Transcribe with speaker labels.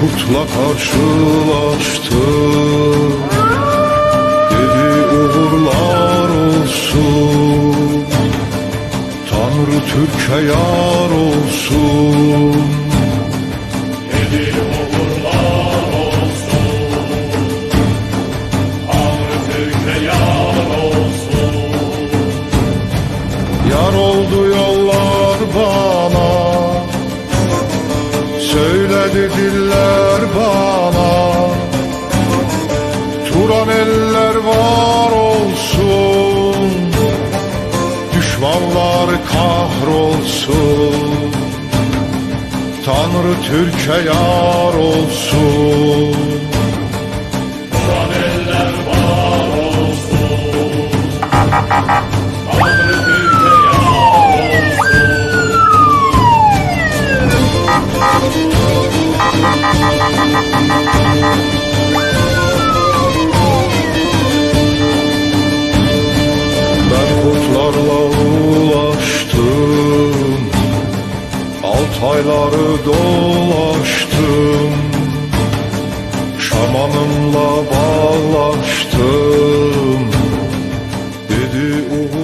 Speaker 1: kurtla karşılaştım Dedi uğurlar olsun. Tanrı Türk'e yar olsun.
Speaker 2: Dedi uğurlar olsun. Tanrı Türk'e yar olsun.
Speaker 1: Yar oldu yollar bana. Söyledi diller bana. Turan eller var olsun Düşmanlar kahrolsun. Tanrı Türk'e yar olsun Ben kurtlarla ulaştım Altayları dolaştım. Şamanımla bağlaştım. Dedi Uhud